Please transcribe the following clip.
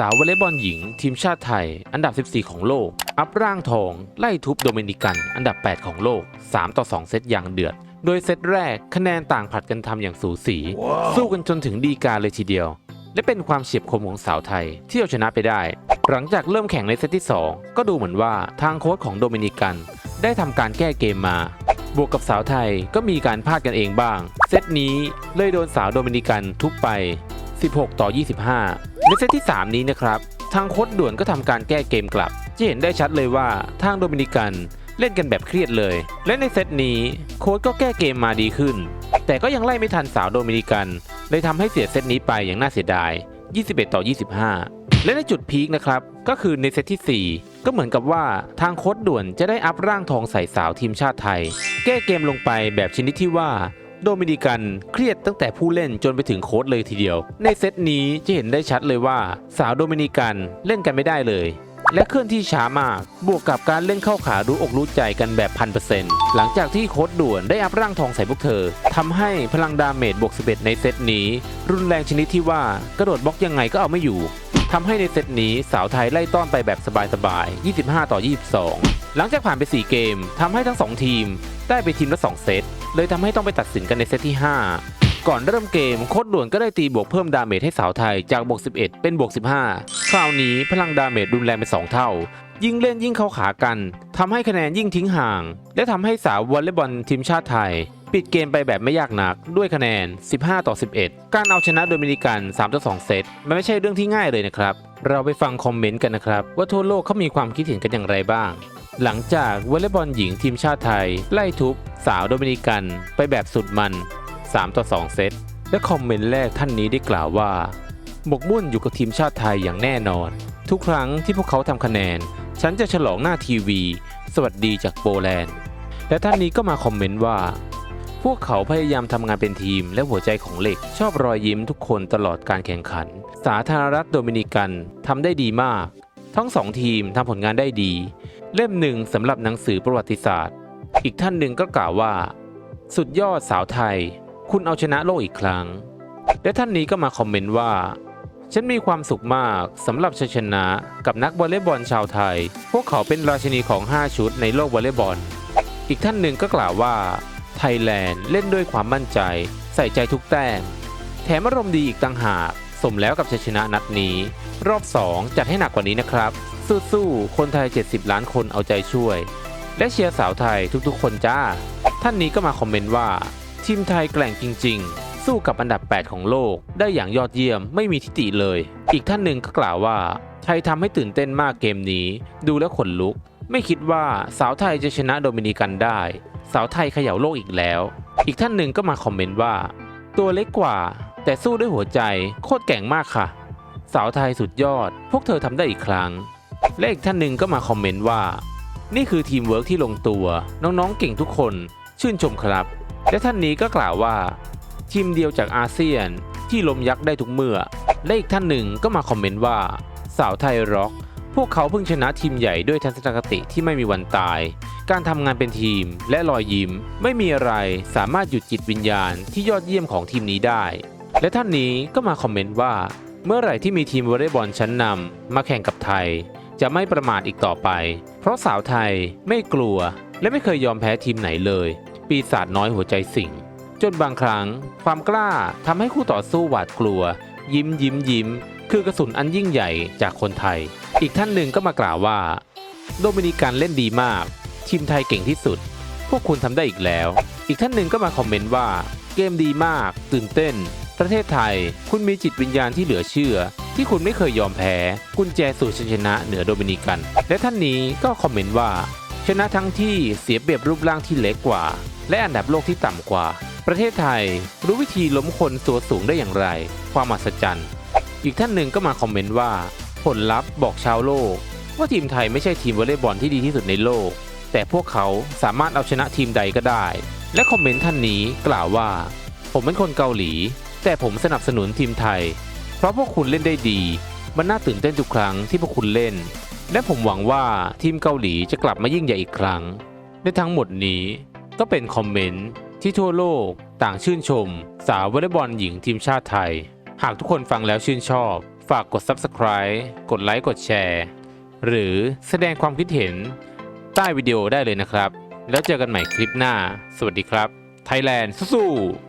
สาววอลเลย์บอลหญิง ทีมชาติไทย อันดับ 14 ของโลก อัพร่างทอง ไล่ทุบโดมินิกัน อันดับ 8 ของโลก 3 ต่อ 2 เซตอย่างเดือด โดยเซตแรกคะแนนต่างผลัดกันทำอย่างสูสีสู้กันจนถึงดีกาเลยทีเดียว และเป็นความเฉียบคมของสาวไทย ที่เอาชนะไปได้ หลังจากเริ่มแข่งในเซตที่ 2 ก็ดูเหมือนว่าทางโค้ชของโดมินิกัน ได้ทำการแก้เกมมา บวกกับสาวไทยก็มีการพลาดกันเองบ้าง เซตนี้เลยโดนสาวโดมินิกันทุบไป 16 ต่อ 25 ในเซตที่ 3 นี้นะครับ ทางโค้ชด่วนก็ทำการแก้เกมกลับ จะเห็นได้ชัดเลยว่าทางโดมินิกันเล่นกันแบบเครียดเลย และในเซตนี้โค้ชก็แก้เกมมาดีขึ้น แต่ก็ยังไล่ไม่ทันสาวโดมินิกันเลยทำให้เสียเซตนี้ไปอย่างน่าเสียดาย 21 ต่อ 25 และในจุดพีคนะครับ ก็คือในเซตที่ 4 ก็เหมือนกับว่าทางโค้ชด่วนจะได้อัพร่างทองใส่สาวทีมชาติไทย แก้เกมลงไปแบบชนิดที่ว่า โดมินิกันเครียดตั้งแต่ผู้เล่นจนไปถึงโค้ชเลยทีเดียว ในเซตนี้จะเห็นได้ชัดเลยว่า สาวโดมินิกันเล่นกันไม่ได้เลย และเคลื่อนที่ช้ามาก บวกกับการเล่นเข้าขารู้อกรู้ใจกันแบบพันเปอร์เซ็นต์หลังจากที่โค้ดด่วนได้อัพร่างทองใส่พวกเธอทำให้พลังดาเมจบวก11 ในเซตนี้ รุนแรงชนิดที่ว่ากระโดดบล็อกยังไงก็เอาไม่อยู่ทำให้ในเซตนี้สาวไทยไล่ต้อนไปแบบสบายๆ25 ต่อ 22 หลังจากผ่านไป 4 เกมทำให้ทั้ง 2 ทีม ได้ไปทีมละ 2 เซต เลยทำให้ต้องไปตัดสินกันในเซตที่ 5 ก่อนเริ่มเกมโค้ดด่วนก็ได้ตีบวกเพิ่มดาเมจให้สาวไทยจากบวก 11 เป็นบวก 15 คราวนี้พลังดาเมจรุนแรงเป็น 2 เท่า ยิ่งเล่นยิ่งเข้าขากันทำให้คะแนนยิ่งทิ้งห่าง และทำให้สาววอลเลย์บอลทีมชาติไทย ปิดเกมไปแบบไม่ยากนักด้วยคะแนน 15 ต่อ 11 การเอาชนะโดมินิกัน3ต่อ2เซตมันไม่ใช่เรื่องที่ง่ายเลยนะครับเราไปฟังคอมเมนต์กันนะครับว่าทั่วโลกเขามีความคิดเห็นกันอย่างไรบ้าง หลังจากวอลเลย์บอลหญิงทีมชาติไทย ไล่ทุบ สาวโดมินิกันไปแบบสุดมัน 3 ต่อ 2 เซต และคอมเมนต์แรกท่านนี้ได้กล่าวว่าหมกมุ่นอยู่กับทีมชาติไทยอย่างแน่นอน ทุกครั้งที่พวกเขาทำคะแนน ฉันจะฉลองหน้าทีวี สวัสดีจากโปแลนด์ และท่านนี้ก็มาคอมเมนต์ว่า พวกเขาพยายามทำงานเป็นทีมและหัวใจของเหล็ก ชอบรอยยิ้มทุกคนตลอดการแข่งขัน สาธารณรัฐโดมินิกันทำได้ดีมาก ทั้งสองทีมทำผลงานได้ดี เล่มหนึ่งสำหรับหนังสือประวัติศาสตร์ อีกท่านหนึ่งก็กล่าวว่า สุดยอดสาวไทย คุณเอาชนะโลกอีกครั้ง และท่านนี้ก็มาคอมเมนต์ว่า ฉันมีความสุขมากสำหรับชัยชนะกับนักวอลเลย์บอลชาวไทย พวกเขาเป็นราชินีของ 5 ชุดในโลกวอลเลย์บอล อีกท่านหนึ่งก็กล่าวว่า ไทยแลนด์เล่นด้วยความมั่นใจ ใส่ใจทุกแต้มแถมอารมณ์ดีอีกต่างหาก สมแล้วกับชัยชนะนัดนี้ รอบ 2 จัดให้หนักกว่านี้นะครับ สู้ๆ คนไทย 70 ล้านคนเอาใจช่วย และเชียร์สาวไทยทุกๆ คนจ้า ท่านนี้ก็มาคอมเมนต์ว่า ทีมไทยแกร่งจริง ๆ สู้กับอันดับ 8 ของโลก ได้อย่างยอดเยี่ยมไม่มีทิฏฐิเลย อีกท่านหนึ่งก็กล่าวว่า ไทยทำให้ตื่นเต้นมากเกมนี้ ดูแล้วขนลุก ไม่คิดว่าสาวไทยจะชนะโดมินิกันได้ สาวไทยเขย่าโลกอีกแล้ว อีกท่านหนึ่งก็มาคอมเมนต์ว่า ตัวเล็กกว่า แต่สู้ด้วยหัวใจโคตรแก่งมากค่ะ สาวไทยสุดยอด พวกเธอทำได้อีกครั้ง และอีกท่านหนึ่งก็มาคอมเมนต์ว่า นี่คือทีมเวิร์กที่ลงตัว น้องๆเก่งทุกคนชื่นชมครับ และท่านนี้ก็กล่าวว่า ทีมเดียวจากอาเซียนที่ลมยักษ์ได้ทุกเมื่อ และอีกท่านหนึ่งก็มาคอมเมนต์ว่า สาวไทยร็อก พวกเขาเพิ่งชนะทีมใหญ่ด้วยทัศนคติที่ไม่มีวันตาย การทำงานเป็นทีมและรอยยิ้ม ไม่มีอะไรสามารถหยุดจิตวิญญาณที่ยอดเยี่ยมของทีมนี้ได้ และท่านนี้ก็มาคอมเมนต์ว่า เมื่อไหร่ที่มีทีมวอลเลย์บอลชั้นนำมาแข่งกับไทย จะไม่ประมาทอีกต่อไป เพราะสาวไทยไม่กลัว และไม่เคยยอมแพ้ทีมไหนเลย ปีศาจน้อยหัวใจสิงจนบางครั้ง ความกล้าทำให้คู่ต่อสู้หวาดกลัว ยิ้มยิ้มยิ้ม คือกระสุนอันยิ่งใหญ่จากคนไทย อีกท่านหนึ่งก็มากล่าวว่า โดมินิกันเล่นดีมาก ทีมไทยเก่งที่สุด พวกคุณทำได้อีกแล้ว อีกท่านหนึ่งก็มาคอมเมนต์ว่า เกมดีมาก ตื่นเต้น ประเทศไทย คุณมีจิตวิญญาณที่เหลือเชื่อ ที่คุณไม่เคยยอมแพ้ กุญแจสู่ชัยชนะเหนือโดมินิกัน และท่านนี้ก็คอมเมนต์ว่า ชนะทั้งที่เสียเปรียบรูปร่างที่เล็กกว่า และอันดับโลกที่ต่ำกว่า ประเทศไทยรู้วิธีล้มคนตัวสูงได้อย่างไร ความมหัศจรรย์ อีกท่านหนึ่งก็มาคอมเมนต์ว่า ผลลัพธ์บอกชาวโลก ว่าทีมไทยไม่ใช่ทีมวอลเลย์บอลที่ดีที่สุดในโลก แต่พวกเขาสามารถเอาชนะทีมใดก็ได้ และคอมเมนต์ท่านนี้กล่าวว่า ผมเป็นคนเกาหลี แต่ผมสนับสนุนทีมไทย ราะพวกคุณเล่นได้ดี มันน่าตื่นเต้นทุกครั้งที่พวกคุณเล่น และผมหวังว่าทีมเกาหลีจะกลับมายิ่งใหญ่อีกครั้ง ในทั้งหมดนี้ก็เป็นคอมเมนต์ที่ทั่วโลกต่างชื่นชม สาววอลเลย์บอลหญิงทีมชาติไทย หากทุกคนฟังแล้วชื่นชอบ ฝากกด Subscribe กดไลค์กดแชร์หรือแสดงความคิดเห็นใต้วิดีโอได้เลยนะครับ แล้วเจอกันใหม่คลิปหน้า สวัสดีครับ ไทยแลนด์สู้ๆ